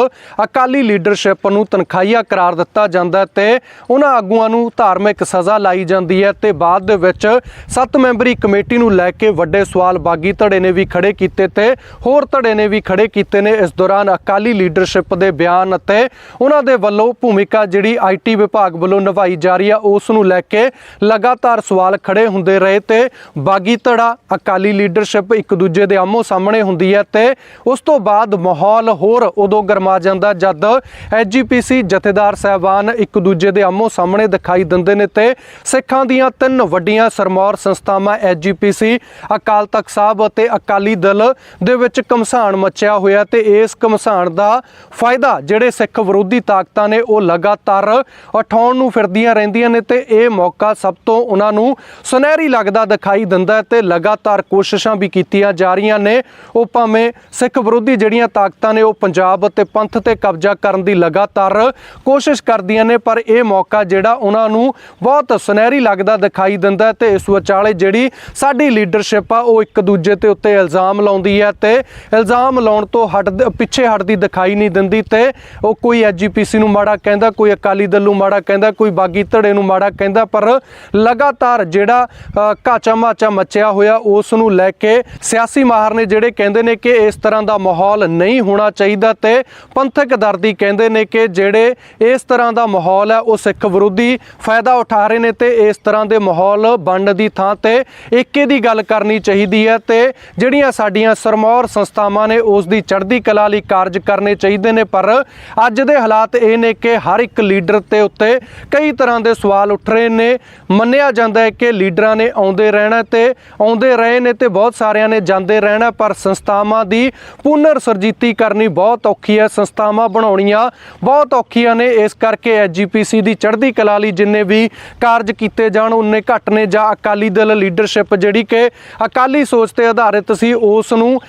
Speaker 1: ਅਕਾਲੀ ਲੀਡਰਸ਼ਿਪ ਨੂੰ ਤਨਖਾਹੀਆ ਕਰਾਰ ਦਿੱਤਾ ਜਾਂਦਾ ਹੈ ਤੇ ਉਹਨਾਂ ਆਗੂਆਂ ਨੂੰ ਧਾਰਮਿਕ ਸਜ਼ਾ ਲਾਈ ਜਾਂਦੀ ਹੈ ਤੇ ਬਾਅਦ ਦੇ ਵਿੱਚ ਸੱਤ ਮੈਂਬਰੀ ਕਮੇਟੀ ਨੂੰ ਲੈ ਕੇ ਵੱਡੇ ਸਵਾਲ ਬਾਗੀ ਧੜੇ ਨੇ ਵੀ ਖੜੇ ਕੀਤੇ ਤੇ ਹੋਰ ਧੜੇ ਨੇ ਵੀ ਖੜੇ ਕੀਤੇ ਨੇ। ਇਸ ਦੌਰਾਨ ਅਕਾਲੀ ਲੀਡਰਸ਼ਿਪ ਦੇ ਬਿਆਨ ਅਤੇ ਉਹਨਾਂ ਦੇ ਵੱਲੋਂ ਭੂਮਿਕਾ ਜਿਹੜੀ ਆਈਟੀ ਵਿਭਾਗ ਵੱਲੋਂ ਨਿਭਾਈ ਜਾ ਰਹੀ ਆ, ਉਸ ਨੂੰ ਲੈ ਕੇ ਲਗਾਤਾਰ ਸਵਾਲ ਖੜੇ ਹੁੰਦੇ ਰਹੇ ਤੇ ਬਾਗੀ ਧੜਾ ਅਕਾਲੀ ਲੀਡਰਸ਼ਿਪ ਇੱਕ ਦੂਜੇ ਦੇ ਆਮੋ ਸਾਹਮਣੇ ਹੁੰਦੀ ਹੈ ਤੇ ਉਸ ਤੋਂ ਬਾਅਦ ਮਾਹੌਲ ਹੋਰ ਉਦੋਂ ਗਰਮਾ ਜਾਂਦਾ ਜਦ ਐਜੀਪੀਸੀ ਜਥੇਦਾਰ ਸਹਿਬਾਨ ਇੱਕ ਦੂਜੇ ਦੇ ਆਮੋ ਸਾਹਮਣੇ ਦਿਖਾਈ ਦਿੰਦੇ ਨੇ ਤੇ ਸਿੱਖਾਂ ਦੀਆਂ ਤਿੰਨ ਵੱਡੀਆਂ ਸਰਮੌਰ ਸੰਸਥਾਵਾਂ ਐਜੀਪੀਸੀ ਅਕਾਲ ਤਖਤ ਸਾਹਿਬ ਅਤੇ ਅਕਾਲੀ ਦਲ ਦੇ ਵਿੱਚ ਕਮਸਾਨ ਮਚਿਆ ਹੋਇਆ ਤੇ ਇਸ ਕਮਸਾਨ ਦਾ ਫਾਇਦਾ ਜਿਹੜੇ ਸਿੱਖ ਵਿਰੋਧੀ ਤਾਕਤਾਂ ਨੇ ਉਹ ਲਗਾਤਾਰ ਉਠਾਉਣ ਨੂੰ ਫਿਰਦੀਆਂ ਰਹਿੰਦੀਆਂ ਨੇ ਤੇ ਇਹ ਮੌਕਾ ਸਭ ਤੋਂ ਉਹਨਾਂ ਨੂੰ ਸੁਨਹਿਰੀ ਲੱਗਦਾ ਦਿਖਾਈ ਦਿੰਦਾ ਹੈ ਤੇ ਲਗਾਤਾਰ ਕੋਸ਼ਿਸ਼ਾਂ ਵੀ ਕੀਤੀਆਂ ਜਾ ਰਹੀਆਂ ਨੇ। ਉਹ ਭਾਵੇਂ ਸਿੱਖ ਵਿਰੋਧੀ ਜਿਹੜੀਆਂ ਤਾਕਤਾਂ ਨੇ ਉਹ ਪੰਜਾਬ ਅਤੇ ਪੰਥ ਤੇ ਕਬਜ਼ਾ ਕਰਨ ਦੀ ਲਗਾਤਾਰ ਕੋਸ਼ਿਸ਼ ਕਰਦੀਆਂ ਨੇ, ਪਰ ਇਹ ਮੌਕਾ ਜਿਹੜਾ ਉਹਨਾਂ ਨੂੰ ਬਹੁਤ ਸੁਨਹਿਰੀ ਲੱਗਦਾ ਦਿਖਾਈ ਦਿੰਦਾ ਹੈ ਤੇ ਇਸ ਵਿਚਾਲੇ ਜਿਹੜੀ ਸਾਡੀ ਲੀਡਰਸ਼ਿਪ ਆ, ਉਹ ਇੱਕ ਇੱਕ ਦੂਜੇ ਤੇ ਉੱਤੇ ਇਲਜ਼ਾਮ ਲਾਉਂਦੀ ਹੈ ਤੇ ਇਲਜ਼ਾਮ ਲਾਉਣ ਤੋਂ ਹਟ ਪਿੱਛੇ ਹਟਦੀ ਦਿਖਾਈ ਨਹੀਂ ਦਿੰਦੀ ਤੇ ਉਹ ਕੋਈ ਐਜੀਪੀਸੀ ਨੂੰ ਮਾੜਾ ਕਹਿੰਦਾ ਕੋਈ ਅਕਾਲੀ ਦਲ ਨੂੰ ਮਾੜਾ ਕਹਿੰਦਾ ਕੋਈ ਬਾਗੀ ਧੜੇ ਨੂੰ ਮਾੜਾ ਕਹਿੰਦਾ ਪਰ ਲਗਾਤਾਰ ਜਿਹੜਾ ਅ, ਕਾਚਾ ਮਾਚਾ ਮਚਿਆ ਹੋਇਆ ਉਸ ਨੂੰ ਲੈ ਕੇ ਸਿਆਸੀ ਮਾਹਰ ਨੇ ਜਿਹੜੇ ਕਹਿੰਦੇ ਨੇ ਕਿ ਇਸ ਤਰ੍ਹਾਂ ਦਾ ਮਾਹੌਲ ਨਹੀਂ ਹੋਣਾ ਚਾਹੀਦਾ ਤੇ ਪੰਥਕ ਦਰਦੀ ਕਹਿੰਦੇ ਨੇ ਕਿ ਜਿਹੜੇ ਇਸ ਤਰ੍ਹਾਂ ਦਾ ਮਾਹੌਲ ਹੈ ਉਹ ਸਿੱਖ ਵਿਰੋਧੀ ਫਾਇਦਾ ਉਠਾ ਰਹੇ ਨੇ ਤੇ ਇਸ ਤਰ੍ਹਾਂ ਦੇ ਮਾਹੌਲ ਬਣਨ ਦੀ ਥਾਂ ਤੇ ਏਕੇ ਦੀ ਗੱਲ ਕਰਨੀ ਚਾਹੀਦੀ ਹੈ। ਤੇ ਜਿਹੜੀਆਂ ਸਾਡੀਆਂ ਸਰਮੌਰ ਸੰਸਥਾਵਾਂ ਨੇ ਉਸ ਦੀ ਚੜ੍ਹਦੀ ਕਲਾ ਲਈ ਕਾਰਜ ਕਰਨੇ ਚਾਹੀਦੇ ਨੇ, ਪਰ ਅੱਜ ਦੇ ਹਾਲਾਤ ਇਹ ਨੇ ਕਿ ਹਰ ਇੱਕ ਲੀਡਰ ਤੇ ਉੱਤੇ ਕਈ ਤਰ੍ਹਾਂ ਦੇ ਸਵਾਲ ਉੱਠ ਰਹੇ ਨੇ। ਮੰਨਿਆ ਜਾਂਦਾ ਹੈ ਕਿ ਲੀਡਰਾਂ ਨੇ ਆਉਂਦੇ ਰਹਿਣਾ ਤੇ ਆਉਂਦੇ ਰਹੇ ਨੇ ਤੇ ਬਹੁਤ ਸਾਰਿਆਂ ਨੇ ਜਾਂਦੇ ਰਹਿਣਾ, ਪਰ ਸੰਸਥਾਵਾਂ ਦੀ ਪੁਨਰ ਸਰਜੀਤੀ ਕਰਨੀ ਬਹੁਤ ਔਖੀ ਹੈ। ਸੰਸਥਾਵਾਂ ਬਣਾਉਣੀਆਂ ਬਹੁਤ ਔਖੀਆਂ ਨੇ, ਇਸ ਕਰਕੇ ਐਜੀਪੀਸੀ ਦੀ ਚੜ੍ਹਦੀ ਕਲਾ ਲਈ ਜਿੰਨੇ ਵੀ ਕਾਰਜ ਕੀਤੇ ਜਾਣ, ਉਨੇ ਘੱਟ ਨੇ। ਜਾਂ ਅਕਾਲੀ ਦਲ ਲੀਡਰਸ਼ਿਪ ਜਿਹੜੀ ਕਿ ਅਕਾਲੀ ਸੋਚ ਤੇ ਆਧਾਰਿਤ ਸੀ, ਉਸ ਨੂੰ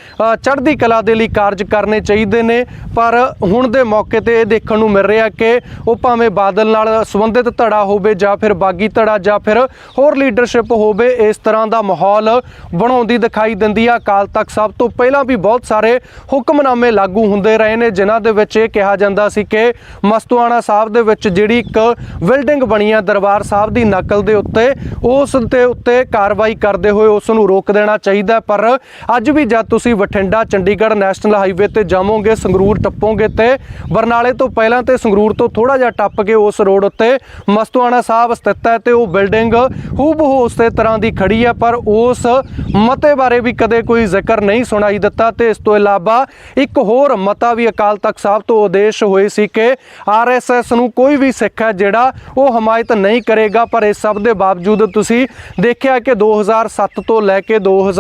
Speaker 1: ਚੜ੍ਹਦੀ ਕਲਾ ਦੇ ਲਈ ਕਾਰਜ ਕਰਨੇ ਚਾਹੀਦੇ ਨੇ। ਪਰ ਹੁਣ ਦੇ ਮੌਕੇ ਤੇ ਇਹ ਦੇਖਣ ਨੂੰ ਮਿਲ ਰਿਹਾ ਕਿ ਉਹ ਭਾਵੇਂ ਬਾਦਲ ਨਾਲ ਸੰਬੰਧਿਤ ਧੜਾ ਹੋਵੇ ਜਾਂ ਫਿਰ ਬਾਗੀ ਧੜਾ ਜਾਂ ਫਿਰ ਹੋਰ ਲੀਡਰਸ਼ਿਪ ਹੋਵੇ, ਇਸ ਤਰ੍ਹਾਂ ਦਾ ਮਾਹੌਲ ਬਣਾਉਂਦੀ ਦਿਖਾਈ ਦਿੰਦੀ ਆ। ਅਕਾਲ ਤਖਤ ਸਾਹਿਬ ਤੋਂ ਪਹਿਲਾਂ ਵੀ ਬਹੁਤ ਸਾਰੇ ਹੁਕਮਨਾਮੇ ਲਾਗੂ ਹੁੰਦੇ ਰਹੇ ਨੇ, ਜਿਨ੍ਹਾਂ ਦੇ ਵਿੱਚ ਇਹ ਕਿਹਾ ਜਾਂਦਾ ਸੀ ਕਿ ਮਸਤੂਆਣਾ ਸਾਹਿਬ ਦੇ ਵਿੱਚ ਜਿਹੜੀ ਇੱਕ ਬਿਲਡਿੰਗ ਬਣੀ ਆ, ਦਰਬਾਰ ਸਾਹਿਬ ਦੀ ਨਕਲ ਦੇ ਉੱਤੇ, ਉਸ ਦੇ ਉੱਤੇ ਕਾਰਵਾਈ ਕਰਦੇ ਹੋਏ ਉਸ ਨੂੰ ਰੋਕ ਦੇਣਾ ਚਾਹੀਦਾ ਹੈ। ਪਰ ਅੱਜ ਵੀ ਜਦ ਤੁਸੀਂ ਬਠਿੰਡਾ, ਚੰਡੀਗੜ੍ਹ ਨੈਸ਼ਨਲ ਹਾਈਵੇ ਤੇ ਜਾਵੋਗੇ, ਸੰਗਰੂਰ ਟੱਪੋਗੇ ਤੇ ਬਰਨਾਲੇ ਤੋਂ ਪਹਿਲਾਂ ਤੇ ਸੰਗਰੂਰ ਤੋਂ ਥੋੜਾ ਜਿਹਾ ਟੱਪ ਕੇ ਉਸ ਰੋਡ ਉੱਤੇ ਮਸਤੂਆਣਾ ਸਾਹਿਬ ਸਥਿਤ ਹੈ ਤੇ ਉਹ ਬਿਲਡਿੰਗ ਹੂਬਹੂ ਉਸੇ ਤਰ੍ਹਾਂ ਦੀ ਖੜੀ ਹੈ, ਪਰ ਉਸ ਮਤੇ ਬਾਰੇ ਵੀ ਕਦੇ ਕੋਈ ਜ਼ਿਕਰ ਨਹੀਂ ਸੁਣਾਈ ਦਿੱਤਾ ਤੇ ਇਸ ਤੋਂ ਇਲਾਵਾ ਇੱਕ ਹੋਰ ਮਤਾ ਵੀ ਅਕਾਲ ਤਖਤ ਸਾਹਿਬ ਤੋਂ ਉਦੇਸ਼ ਹੋਏ ਸੀ ਕਿ ਆਰਐਸਐਸ ਨੂੰ ਕੋਈ ਵੀ ਸਿੱਖ ਹੈ ਜਿਹੜਾ ਉਹ ਹਮਾਇਤ ਨਹੀਂ ਕਰੇਗਾ, ਪਰ ਇਸ ਸਭ ਦੇ ਬਾਵਜੂਦ ਤੁਸੀਂ ਦੇਖਿਆ ਕਿ 2007 ਤੋਂ ਲੈ ਕੇ 2000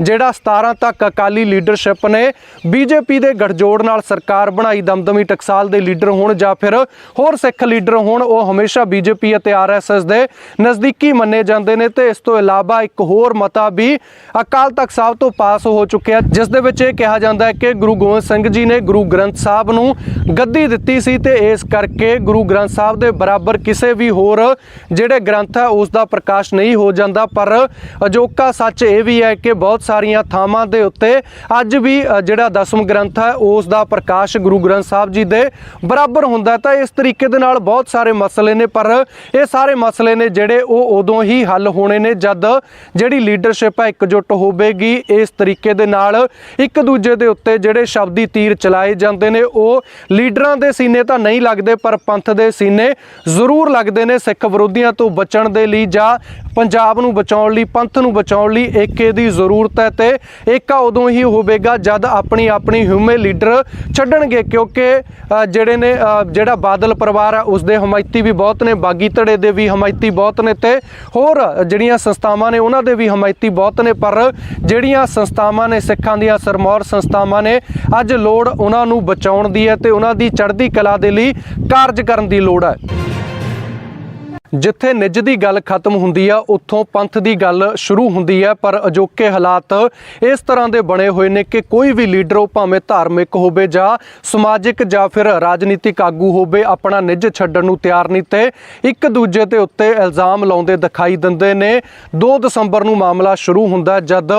Speaker 1: ਜਿਹੜਾ 17 ਤੱਕ ਅਕਾਲੀ ਲੀਡਰਸ਼ਿਪ ਨੇ ਬੀਜੇਪੀ ਦੇ ਗਠਜੋੜ ਨਾਲ ਸਰਕਾਰ ਬਣਾਈ, ਦਮਦਮੀ ਟਕਸਾਲ ਦੇ ਲੀਡਰ ਹੋਣ ਜਾਂ ਫਿਰ ਹੋਰ ਸਿੱਖ ਲੀਡਰ ਹੋਣ, ਉਹ ਹਮੇਸ਼ਾ ਬੀਜੇਪੀ ਅਤੇ ਆਰਐਸਐਸ ਦੇ ਨਜ਼ਦੀਕੀ ਮੰਨੇ ਜਾਂਦੇ ਨੇ ਤੇ ਇਸ ਤੋਂ ਇਲਾਵਾ ਇੱਕ ਹੋਰ ਮਤਾ ਵੀ ਅਕਾਲ ਤਖਤ ਸਾਹਿਬ ਤੋਂ ਪਾਸ ਹੋ ਚੁੱਕਿਆ ਜਿਸ ਦੇ ਵਿੱਚ ਇਹ ਕਿਹਾ ਜਾਂਦਾ ਹੈ ਕਿ ਗੁਰੂ ਗੋਬਿੰਦ ਸਿੰਘ ਜੀ ਨੇ ਗੁਰੂ ਗ੍ਰੰਥ ਸਾਹਿਬ ਨੂੰ ਗੱਦੀ ਦਿੱਤੀ ਸੀ ਤੇ ਇਸ ਕਰਕੇ ਗੁਰੂ ਗ੍ਰੰਥ ਸਾਹਿਬ ਦੇ ਬਰਾਬਰ ਕਿਸੇ ਵੀ ਹੋਰ ਜਿਹੜੇ ਗ੍ਰੰਥ ਹੈ, ਉਸ ਦਾ ਪ੍ਰਕਾਸ਼ ਨਹੀਂ ਹੋ ਜਾਂਦਾ, ਪਰ ਅਜੋਕਾ ਸੱਚ ਇਹ ਵੀ ਹੈ ਕਿ ਬਹੁਤ ਸਾਰੀਆਂ ਥਾਵਾਂ ਦੇ ਉੱਤੇ ਅੱਜ ਵੀ ਜਿਹੜਾ ਦਸਮ ਗ੍ਰੰਥ ਹੈ, ਉਸ ਦਾ ਪ੍ਰਕਾਸ਼ ਗੁਰੂ ਗ੍ਰੰਥ ਸਾਹਿਬ ਜੀ ਦੇ ਬਰਾਬਰ ਹੁੰਦਾ ਤਾਂ ਇਸ ਤਰੀਕੇ ਦੇ ਨਾਲ ਬਹੁਤ ਸਾਰੇ ਮਸਲੇ ਨੇ, ਪਰ ਇਹ ਸਾਰੇ ਮਸਲੇ ਨੇ ਜਿਹੜੇ ਉਹ ਉਦੋਂ ਹੀ ਹੱਲ ਹੋਣੇ ਨੇ, ਜਦ ਜਿਹੜੀ ਲੀਡਰਸ਼ਿਪ ਹੈ ਇਕਜੁੱਟ ਹੋਵੇਗੀ। ਇਸ ਤਰੀਕੇ ਦੇ ਨਾਲ ਇੱਕ ਦੂਜੇ ਦੇ ਉੱਤੇ ਜਿਹੜੇ ਸ਼ਬਦੀ ਤੀਰ ਚਲਾਏ ਜਾਂਦੇ ਨੇ, ਉਹ ਲੀਡਰਾਂ ਦੇ ਸੀਨੇ ਤਾਂ ਨਹੀਂ ਲੱਗਦੇ, ਪਰ ਪੰਥ ਦੇ ਸੀਨੇ ਜ਼ਰੂਰ ਲੱਗਦੇ ਨੇ ਸਿੱਖ ਵਿਰੋਧੀਆਂ ਤੋਂ ਬਚਣ ਦੇ ਲਈ ਜਾਂ ਪੰਜਾਬ ਨੂੰ ਬਚਾਉਣ ਲਈ, ਪੰਥ ਨੂੰ ਬਚਾਉਣ ਲਈ ਏਕੇ ਏਕੇ ਦੀ ਜ਼ਰੂਰਤ ਹੈ ਤੇ ਏਕਾ ਉਦੋਂ ਹੀ ਹੋਵੇਗਾ ਜਦ ਆਪਣੀ ਆਪਣੀ ਹਿਊਮੇ ਲੀਡਰ ਛੱਡਣਗੇ, ਕਿਉਂਕਿ ਜਿਹੜੇ ਨੇ ਜਿਹੜਾ ਬਾਦਲ ਪਰਿਵਾਰ ਹੈ ਉਸ ਦੇ ਹਮਾਇਤੀ ਵੀ ਬਹੁਤ ਨੇ ਬਾਗੀ ਧੜੇ ਦੇ ਵੀ ਹਮਾਇਤੀ ਬਹੁਤ ਨੇ ਤੇ ਹੋਰ ਜਿਹੜੀਆਂ ਸੰਸਥਾਵਾਂ ਨੇ, ਉਹਨਾਂ ਦੇ ਵੀ ਹਮਾਇਤੀ ਬਹੁਤ ਨੇ, ਪਰ ਜਿਹੜੀਆਂ ਸੰਸਥਾਵਾਂ ਨੇ, ਸਿੱਖਾਂ ਦੀਆਂ ਸਰਮੌਰ ਸੰਸਥਾਵਾਂ ਨੇ, ਅੱਜ ਲੋੜ ਉਹਨਾਂ ਨੂੰ ਬਚਾਉਣ ਦੀ ਹੈ ਤੇ ਉਹਨਾਂ ਦੀ ਚੜ੍ਹਦੀ ਕਲਾ ਦੇ ਲਈ ਕਾਰਜ ਕਰਨ ਦੀ ਲੋੜ ਹੈ। ਜਿੱਥੇ ਨਿੱਜ ਦੀ ਗੱਲ ਖਤਮ ਹੁੰਦੀ ਆ, ਉੱਥੋਂ ਪੰਥ ਦੀ ਗੱਲ ਸ਼ੁਰੂ ਹੁੰਦੀ ਹੈ ਪਰ ਅਜੋਕੇ ਹਾਲਾਤ ਇਸ ਤਰ੍ਹਾਂ ਦੇ ਬਣੇ ਹੋਏ ਨੇ ਕਿ ਕੋਈ ਵੀ ਲੀਡਰ, ਉਹ ਭਾਵੇਂ ਧਾਰਮਿਕ ਹੋਵੇ ਜਾਂ ਸਮਾਜਿਕ ਜਾਂ ਫਿਰ ਰਾਜਨੀਤਿਕ ਆਗੂ ਹੋਵੇ, ਆਪਣਾ ਨਿੱਜ ਛੱਡਣ ਨੂੰ ਤਿਆਰ ਨਹੀਂ ਤੇ ਇੱਕ ਦੂਜੇ ਦੇ ਉੱਤੇ ਇਲਜ਼ਾਮ ਲਾਉਂਦੇ ਦਿਖਾਈ ਦਿੰਦੇ ਨੇ। 2 ਦਸੰਬਰ ਨੂੰ ਮਾਮਲਾ ਸ਼ੁਰੂ ਹੁੰਦਾ ਜਦ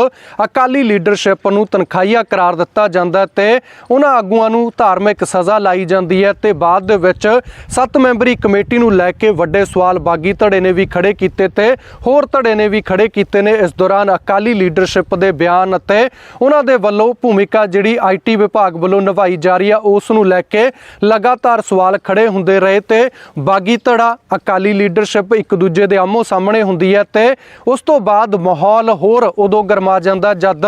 Speaker 1: ਅਕਾਲੀ ਲੀਡਰਸ਼ਿਪ ਨੂੰ ਤਨਖਾਹੀਆ ਕਰਾਰ ਦਿੱਤਾ ਜਾਂਦਾ ਹੈ ਤੇ ਉਹਨਾਂ ਆਗੂਆਂ ਨੂੰ ਧਾਰਮਿਕ ਸਜ਼ਾ ਲਾਈ ਜਾਂਦੀ ਹੈ ਤੇ ਬਾਅਦ ਦੇ ਵਿੱਚ ਸੱਤ ਮੈਂਬਰੀ ਕਮੇਟੀ ਨੂੰ ਲੈ ਕੇ ਵੱਡੇ ਸਵਾਲ ਬਾਗੀ ਧੜੇ ਨੇ ਵੀ ਖੜੇ ਕੀਤੇ ਤੇ ਹੋਰ ਧੜੇ ਨੇ ਵੀ ਖੜੇ ਕੀਤੇ ਨੇ। ਇਸ ਦੌਰਾਨ ਅਕਾਲੀ ਲੀਡਰਸ਼ਿਪ ਦੇ ਬਿਆਨ ਅਤੇ ਉਹਨਾਂ ਦੇ ਵੱਲੋਂ ਭੂਮਿਕਾ ਜਿਹੜੀ ਆਈਟੀ ਵਿਭਾਗ ਵੱਲੋਂ ਨਿਭਾਈ ਜਾ ਰਹੀ ਆ, ਉਸ ਨੂੰ ਲੈ ਕੇ ਲਗਾਤਾਰ ਸਵਾਲ ਖੜੇ ਹੁੰਦੇ ਰਹੇ ਤੇ ਬਾਗੀ ਧੜਾ ਅਕਾਲੀ ਲੀਡਰਸ਼ਿਪ ਇੱਕ ਦੂਜੇ ਦੇ ਆਮੋ ਸਾਹਮਣੇ ਹੁੰਦੀ ਹੈ ਤੇ ਉਸ ਤੋਂ ਬਾਅਦ ਮਾਹੌਲ ਹੋਰ ਉਦੋਂ ਗਰਮਾ ਜਾਂਦਾ ਜਦ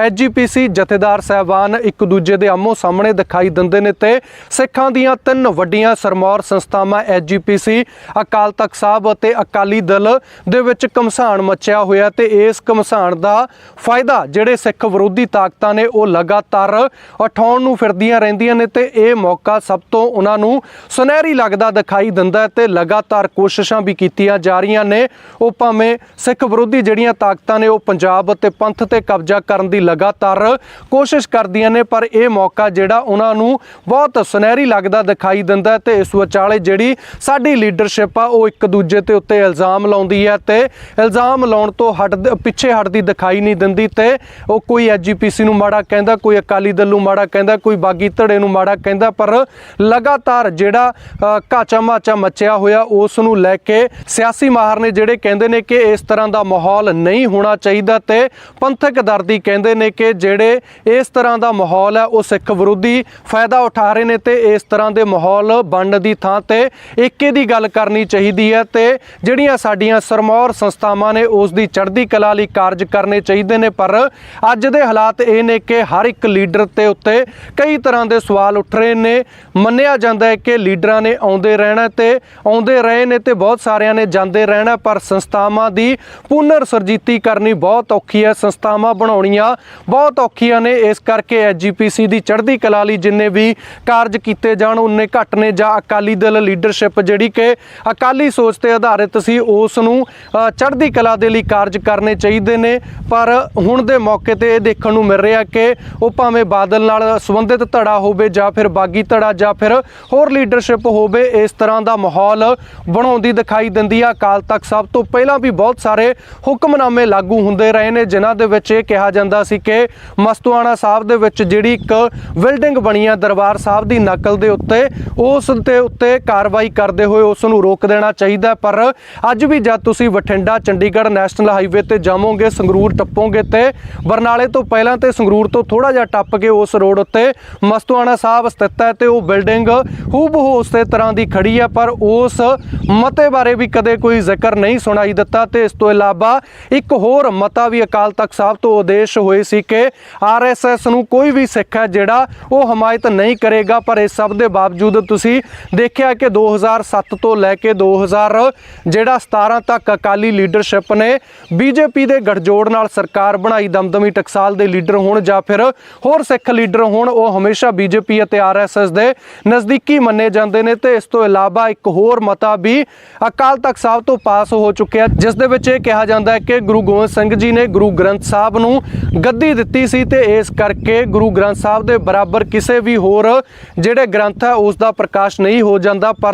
Speaker 1: ਐਜੀਪੀਸੀ ਜਥੇਦਾਰ ਸਹਿਬਾਨ ਇੱਕ ਦੂਜੇ ਦੇ ਆਮੋ ਸਾਹਮਣੇ ਦਿਖਾਈ ਦਿੰਦੇ ਨੇ ਤੇ ਸਿੱਖਾਂ ਦੀਆਂ ਤਿੰਨ ਵੱਡੀਆਂ ਸਰਮੌਰ ਸੰਸਥਾਵਾਂ ਐਜੀਪੀਸੀ ਅਕਾਲ ਤਖਤ ਸਾਹਿਬ ਅਤੇ ਅਕਾਲੀ ਦਲ ਦੇ ਵਿੱਚ ਕਮਸਾਨ ਮਚਿਆ ਹੋਇਆ ਤੇ ਇਸ ਕਮਸਾਨ ਦਾ ਫਾਇਦਾ ਜਿਹੜੇ ਸਿੱਖ ਵਿਰੋਧੀ ਤਾਕਤਾਂ ਨੇ ਉਹ ਲਗਾਤਾਰ ਉਠਾਉਣ ਨੂੰ ਫਿਰਦੀਆਂ ਰਹਿੰਦੀਆਂ ਨੇ ਤੇ ਇਹ ਮੌਕਾ ਸਭ ਤੋਂ ਉਹਨਾਂ ਨੂੰ ਸੁਨਹਿਰੀ ਲੱਗਦਾ ਦਿਖਾਈ ਦਿੰਦਾ ਹੈ ਤੇ ਲਗਾਤਾਰ ਕੋਸ਼ਿਸ਼ਾਂ ਵੀ ਕੀਤੀਆਂ ਜਾ ਰਹੀਆਂ ਨੇ। ਉਹ ਭਾਵੇਂ ਸਿੱਖ ਵਿਰੋਧੀ ਜਿਹੜੀਆਂ ਤਾਕਤਾਂ ਨੇ ਉਹ ਪੰਜਾਬ ਅਤੇ ਪੰਥ ਤੇ ਕਬਜ਼ਾ ਕਰਨ ਦੀ ਲਗਾਤਾਰ ਕੋਸ਼ਿਸ਼ ਕਰਦੀਆਂ ਨੇ, ਪਰ ਇਹ ਮੌਕਾ ਜਿਹੜਾ ਉਹਨਾਂ ਨੂੰ ਬਹੁਤ ਸੁਨਹਿਰੀ ਲੱਗਦਾ ਦਿਖਾਈ ਦਿੰਦਾ ਹੈ ਤੇ ਇਸ ਵਿਚਾਲੇ ਜਿਹੜੀ ਸਾਡੀ ਲੀਡਰਸ਼ਿਪ ਆ ਉਹ ਇੱਕ ਇੱਕ ਦੂਜੇ ਤੇ ਉੱਤੇ ਇਲਜ਼ਾਮ ਲਾਉਂਦੀ ਹੈ ਤੇ ਇਲਜ਼ਾਮ ਲਾਉਣ ਤੋਂ ਹਟ ਪਿੱਛੇ ਹਟਦੀ ਦਿਖਾਈ ਨਹੀਂ ਦਿੰਦੀ ਤੇ ਉਹ ਕੋਈ ਐਜੀਪੀਸੀ ਨੂੰ ਮਾੜਾ ਕਹਿੰਦਾ ਕੋਈ ਅਕਾਲੀ ਦਲ ਨੂੰ ਮਾੜਾ ਕਹਿੰਦਾ ਕੋਈ ਬਾਗੀ ਧੜੇ ਨੂੰ ਮਾੜਾ ਕਹਿੰਦਾ ਪਰ ਲਗਾਤਾਰ ਜਿਹੜਾ ਅ, ਕਾਚਾ ਮਾਚਾ ਮਚਿਆ ਹੋਇਆ ਉਸ ਨੂੰ ਲੈ ਕੇ ਸਿਆਸੀ ਮਾਹਰ ਨੇ ਜਿਹੜੇ ਕਹਿੰਦੇ ਨੇ ਕਿ ਇਸ ਤਰ੍ਹਾਂ ਦਾ ਮਾਹੌਲ ਨਹੀਂ ਹੋਣਾ ਚਾਹੀਦਾ ਤੇ ਪੰਥਕ ਦਰਦੀ ਕਹਿੰਦੇ ਨੇ ਕਿ ਜਿਹੜੇ ਇਸ ਤਰ੍ਹਾਂ ਦਾ ਮਾਹੌਲ ਹੈ ਉਹ ਸਿੱਖ ਵਿਰੋਧੀ ਫਾਇਦਾ ਉਠਾ ਰਹੇ ਨੇ ਤੇ ਇਸ ਤਰ੍ਹਾਂ ਦੇ ਮਾਹੌਲ ਬਣਨ ਦੀ ਥਾਂ ਤੇ ਏਕੇ ਦੀ ਗੱਲ ਕਰਨੀ ਚਾਹੀਦੀ ਹੈ ਤੇ ਜਿਹੜੀਆਂ ਸਾਡੀਆਂ ਸਰਮੌਰ ਸੰਸਥਾਵਾਂ ਨੇ ਉਸ ਦੀ ਚੜ੍ਹਦੀ ਕਲਾ ਲਈ ਕਾਰਜ ਕਰਨੇ ਚਾਹੀਦੇ ਨੇ, ਪਰ ਅੱਜ ਦੇ ਹਾਲਾਤ ਇਹ ਨੇ ਕਿ ਹਰ ਇੱਕ ਲੀਡਰ ਤੇ ਉੱਤੇ ਕਈ ਤਰ੍ਹਾਂ ਦੇ ਸਵਾਲ ਉੱਠ ਰਹੇ ਨੇ। ਮੰਨਿਆ ਜਾਂਦਾ ਹੈ ਕਿ ਲੀਡਰਾਂ ਨੇ ਆਉਂਦੇ ਰਹਿਣਾ ਤੇ ਆਉਂਦੇ ਰਹੇ ਨੇ ਤੇ ਬਹੁਤ ਸਾਰਿਆਂ ਨੇ ਜਾਂਦੇ ਰਹਿਣਾ ਪਰ ਸੰਸਥਾਵਾਂ ਦੀ ਪੁਨਰ ਸਰਜੀਤੀ ਕਰਨੀ ਬਹੁਤ ਔਖੀ ਹੈ। ਸੰਸਥਾਵਾਂ ਬਣਾਉਣੀਆਂ ਬਹੁਤ ਔਖੀਆਂ ਨੇ, ਇਸ ਕਰਕੇ ਐਜੀਪੀਸੀ ਦੀ ਚੜ੍ਹਦੀ ਕਲਾ ਲਈ ਜਿੰਨੇ ਵੀ ਕਾਰਜ ਕੀਤੇ ਜਾਣ, ਉਨੇ ਘੱਟ ਨੇ। ਜਾਂ ਅਕਾਲੀ ਦਲ ਲੀਡਰਸ਼ਿਪ ਜਿਹੜੀ ਕਿ ਅਕਾਲੀ ਸੋਚ ਤੇ ਆਧਾਰਿਤ ਸੀ, ਉਸ ਨੂੰ ਚੜ੍ਹਦੀ ਕਲਾ ਦੇ ਲਈ ਕਾਰਜ ਕਰਨੇ ਚਾਹੀਦੇ ਨੇ। ਪਰ ਹੁਣ ਦੇ ਮੌਕੇ ਤੇ ਇਹ ਦੇਖਣ ਨੂੰ ਮਿਲ ਰਿਹਾ ਕਿ ਉਹ ਭਾਵੇਂ ਬਾਦਲ ਨਾਲ ਸੰਬੰਧਿਤ ਧੜਾ ਹੋਵੇ ਜਾਂ ਫਿਰ ਬਾਗੀ ਧੜਾ ਜਾਂ ਫਿਰ ਹੋਰ ਲੀਡਰਸ਼ਿਪ ਹੋਵੇ, ਇਸ ਤਰ੍ਹਾਂ ਦਾ ਮਾਹੌਲ ਬਣਾਉਂਦੀ ਦਿਖਾਈ ਦਿੰਦੀ ਆ। ਅਕਾਲ ਤਖਤ ਸਾਹਿਬ ਤੋਂ ਪਹਿਲਾਂ ਵੀ ਬਹੁਤ ਸਾਰੇ ਹੁਕਮਨਾਮੇ ਲਾਗੂ ਹੁੰਦੇ ਰਹੇ ਨੇ, ਜਿਨ੍ਹਾਂ ਦੇ ਵਿੱਚ ਇਹ ਕਿਹਾ ਜਾਂਦਾ ਸੀ ਕਿ ਮਸਤੂਆਣਾ ਸਾਹਿਬ ਦੇ ਵਿੱਚ ਜਿਹੜੀ ਇੱਕ ਬਿਲਡਿੰਗ ਬਣੀ ਆ, ਦਰਬਾਰ ਸਾਹਿਬ ਦੀ ਨਕਲ ਦੇ ਉੱਤੇ, ਉਸ ਦੇ ਉੱਤੇ ਕਾਰਵਾਈ ਕਰਦੇ ਹੋਏ ਉਸ ਨੂੰ ਰੋਕ ਦੇਣਾ ਚਾਹੀਦਾ ਹੈ। ਪਰ ਅੱਜ ਵੀ ਜਦ ਤੁਸੀਂ ਬਠਿੰਡਾ, ਚੰਡੀਗੜ੍ਹ ਨੈਸ਼ਨਲ ਹਾਈਵੇ ਤੇ ਜਾਵੋਗੇ, ਸੰਗਰੂਰ ਟੱਪੋਗੇ ਤੇ ਬਰਨਾਲੇ ਤੋਂ ਪਹਿਲਾਂ ਤੇ ਸੰਗਰੂਰ ਤੋਂ ਥੋੜਾ ਜਿਹਾ ਟੱਪ ਕੇ ਉਸ ਰੋਡ ਉੱਤੇ ਮਸਤਵਾਣਾ ਸਾਹਿਬ ਸਥਿਤ ਹੈ ਤੇ ਉਹ ਬਿਲਡਿੰਗ ਹੂਬਹੂ ਉਸੇ ਤਰ੍ਹਾਂ ਦੀ ਖੜੀ ਹੈ, ਪਰ ਉਸ ਮਤੇ ਬਾਰੇ ਵੀ ਕਦੇ ਕੋਈ ਜ਼ਿਕਰ ਨਹੀਂ ਸੁਣਾਈ ਦਿੱਤਾ ਤੇ ਇਸ ਤੋਂ ਇਲਾਵਾ ਇੱਕ ਹੋਰ ਮਤਾ ਵੀ ਅਕਾਲ ਤਖਤ ਸਾਹਿਬ ਤੋਂ ਉਦੇਸ਼ ਹੋਏ ਸੀ ਕਿ ਆਰਐਸਐਸ ਨੂੰ ਕੋਈ ਵੀ ਸਿੱਖ ਹੈ ਜਿਹੜਾ ਉਹ ਹਮਾਇਤ ਨਹੀਂ ਕਰੇਗਾ, ਪਰ ਇਸ ਸਭ ਦੇ ਬਾਵਜੂਦ ਤੁਸੀਂ ਦੇਖਿਆ ਕਿ 2007 ਤੋਂ ਲੈ ਕੇ 2000 ਜਿਹੜਾ 17 ਤੱਕ ਅਕਾਲੀ ਲੀਡਰਸ਼ਿਪ ਨੇ ਬੀਜੇਪੀ ਦੇ ਗਠਜੋੜ ਨਾਲ ਸਰਕਾਰ ਬਣਾਈ, ਦਮਦਮੀ ਟਕਸਾਲ ਦੇ ਲੀਡਰ ਹੋਣ ਜਾਂ ਫਿਰ ਹੋਰ ਸਿੱਖ ਲੀਡਰ ਹੋਣ, ਉਹ ਹਮੇਸ਼ਾ ਬੀਜੇਪੀ ਅਤੇ ਆਰਐਸਐਸ ਦੇ ਨਜ਼ਦੀਕੀ ਮੰਨੇ ਜਾਂਦੇ ਨੇ ਤੇ ਇਸ ਤੋਂ ਇਲਾਵਾ ਇੱਕ ਹੋਰ ਮਤਾ ਵੀ ਅਕਾਲ ਤਖਤ ਸਾਹਿਬ ਤੋਂ ਪਾਸ ਹੋ ਚੁੱਕਿਆ ਜਿਸ ਦੇ ਵਿੱਚ ਇਹ ਕਿਹਾ ਜਾਂਦਾ ਹੈ ਕਿ ਗੁਰੂ ਗੋਬਿੰਦ ਸਿੰਘ ਜੀ ਨੇ ਗੁਰੂ ਗ੍ਰੰਥ ਸਾਹਿਬ ਨੂੰ ਗੱਦੀ ਦਿੱਤੀ ਸੀ ਤੇ ਇਸ ਕਰਕੇ ਗੁਰੂ ਗ੍ਰੰਥ ਸਾਹਿਬ ਦੇ ਬਰਾਬਰ ਕਿਸੇ ਵੀ ਹੋਰ ਜਿਹੜੇ ਗ੍ਰੰਥ ਹੈ, ਉਸ ਦਾ ਪ੍ਰਕਾਸ਼ ਨਹੀਂ ਹੋ ਜਾਂਦਾ, ਪਰ